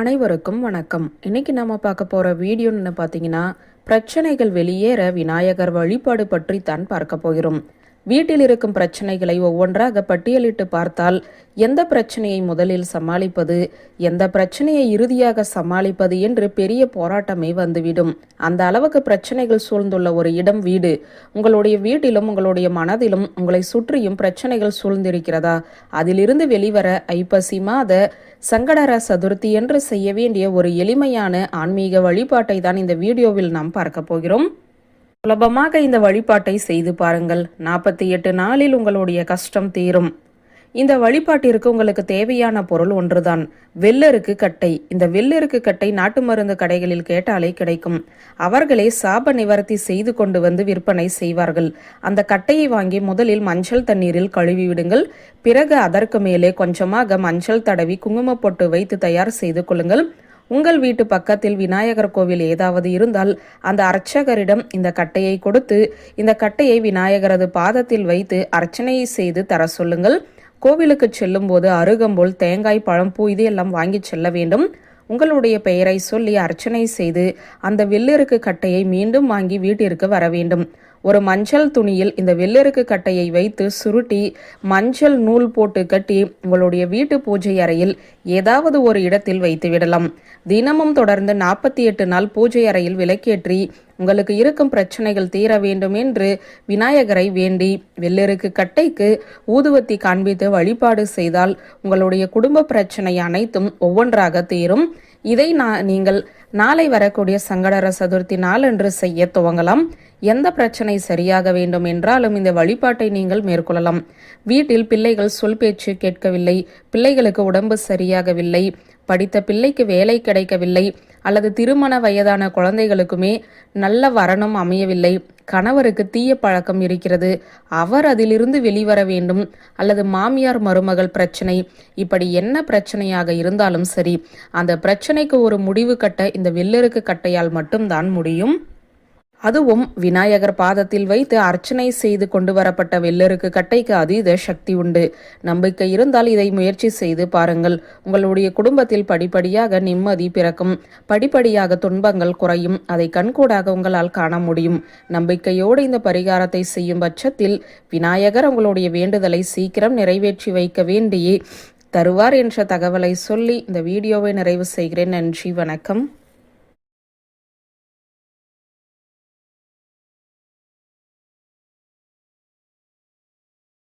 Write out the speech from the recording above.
அனைவருக்கும் வணக்கம். இன்னைக்கு நம்ம பார்க்க போகிற வீடியோன்னு பார்த்தீங்கன்னா பிரச்சனைகள் வெளியேற விநாயகர் வழிபாடு பற்றி தான் பார்க்க போகிறோம். வீட்டில் இருக்கும் பிரச்சனைகளை ஒவ்வொன்றாக பட்டியலிட்டு பார்த்தால் எந்த பிரச்சனையை முதலில் சமாளிப்பது எந்த பிரச்சனையை இறுதியாக சமாளிப்பது என்று பெரிய போராட்டமே வந்துவிடும். அந்த அளவுக்கு பிரச்சனைகள் சூழ்ந்துள்ள ஒரு இடம் வீடு. உங்களுடைய வீட்டிலும் உங்களுடைய மனதிலும் உங்களை சுற்றியும் பிரச்சனைகள் சூழ்ந்திருக்கிறதா? அதிலிருந்து வெளிவர ஐப்பசி மாத சங்கடர சதுர்த்தி என்று செய்ய வேண்டிய ஒரு எளிமையான ஆன்மீக வழிபாட்டை தான் இந்த வீடியோவில் நாம் பார்க்க போகிறோம். சுலபமாக இந்த வழிபாட்டை செய்து பாருங்கள். நாற்பத்தி எட்டு நாளில் உங்களுடைய கஷ்டம் தீரும். இந்த வழிபாட்டிற்கு உங்களுக்கு தேவையான பொருள் ஒன்றுதான். வெள்ளருக்கு கட்டை. இந்த வெள்ளருக்கு கட்டை நாட்டு மருந்து கடைகளில் கேட்டாலே கிடைக்கும். அவர்களே சாப நிவர்த்தி செய்து கொண்டு வந்து விற்பனை செய்வார்கள். அந்த கட்டையை வாங்கி முதலில் மஞ்சள் தண்ணீரில் கழுவி விடுங்கள். பிறகு அதற்கு மேலே கொஞ்சமாக மஞ்சள் தடவி குங்குமப் பொட்டு வைத்து தயார் செய்து கொள்ளுங்கள். உங்கள் வீட்டு பக்கத்தில் விநாயகர் கோவில் ஏதாவது இருந்தால் அந்த அர்ச்சகரிடம் இந்த கட்டையை கொடுத்து இந்த கட்டையை விநாயகரது பாதத்தில் வைத்து அர்ச்சனையை செய்து தர சொல்லுங்கள். கோவிலுக்கு செல்லும்போது அருகம்போல் தேங்காய் பழம் பூ இதையெல்லாம் வாங்கி செல்ல வேண்டும். உங்களுடைய பெயரை சொல்லி அர்ச்சனை செய்து அந்த வெள்ளெருக்கு கட்டையை மீண்டும் வாங்கி வீட்டிற்கு வர வேண்டும். ஒரு மஞ்சள் துணியில் இந்த வெள்ளெருக்கு கட்டையை வைத்து சுருட்டி மஞ்சள் நூல் போட்டு கட்டி உங்களுடைய வீட்டு பூஜை அறையில் ஏதாவது ஒரு இடத்தில் வைத்து விடலாம். தினமும் தொடர்ந்து நாற்பத்தி எட்டு நாள் பூஜை அறையில் விளக்கேற்றி உங்களுக்கு இருக்கும் பிரச்சனைகள் தீர வேண்டும் என்று விநாயகரை வேண்டி வெள்ளெருக்கு கட்டைக்கு ஊதுவத்தி காண்பித்து வழிபாடு செய்தால் உங்களுடைய குடும்ப பிரச்சனை அனைத்தும் ஒவ்வொன்றாக தீரும். இதை நான் நீங்கள் நாளை வரக்கூடிய சங்கடர சதுர்த்தி நாளன்று செய்ய துவங்கலாம். எந்த பிரச்சனை சரியாக வேண்டும் என்றாலும் இந்த வழிபாட்டை நீங்கள் மேற்கொள்ளலாம். வீட்டில் பிள்ளைகள் சொல் பேச்சு கேட்கவில்லை பிள்ளைகளுக்கு உடம்பு சரியாகவில்லை படித்த பிள்ளைக்கு வேலை கிடைக்கவில்லை அல்லது திருமண வயதான குழந்தைகளுக்குமே நல்ல வரணும் அமையவில்லை. கணவருக்கு தீய பழக்கம் இருக்கிறது. அவர் அதிலிருந்து வெளிவர வேண்டும். அல்லது மாமியார் மருமகள் பிரச்சனை. இப்படி என்ன பிரச்சனையாக இருந்தாலும் சரி அந்த பிரச்சனைக்கு ஒரு முடிவு கட்ட இந்த வெள்ளருக்கு கட்டையால் மட்டும்தான் முடியும். அதுவும் விநாயகர் பாதத்தில் வைத்து அர்ச்சனை செய்து கொண்டு வரப்பட்ட வெள்ளருக்கு கட்டைக்கு அதீத சக்தி உண்டு. நம்பிக்கை இருந்தால் இதை முயற்சி செய்து பாருங்கள். உங்களுடைய குடும்பத்தில் படிப்படியாக நிம்மதி பிறக்கும். படிப்படியாக துன்பங்கள் குறையும். அதை கண்கூடாக உங்களால் காண முடியும். நம்பிக்கையோடு இந்த பரிகாரத்தை செய்யும் பட்சத்தில் விநாயகர் உங்களுடைய வேண்டுதலை சீக்கிரம் நிறைவேற்றி வைக்க வேண்டியே தருவார் என்ற தகவலை சொல்லி இந்த வீடியோவை நிறைவு செய்கிறேன். நன்றி வணக்கம்.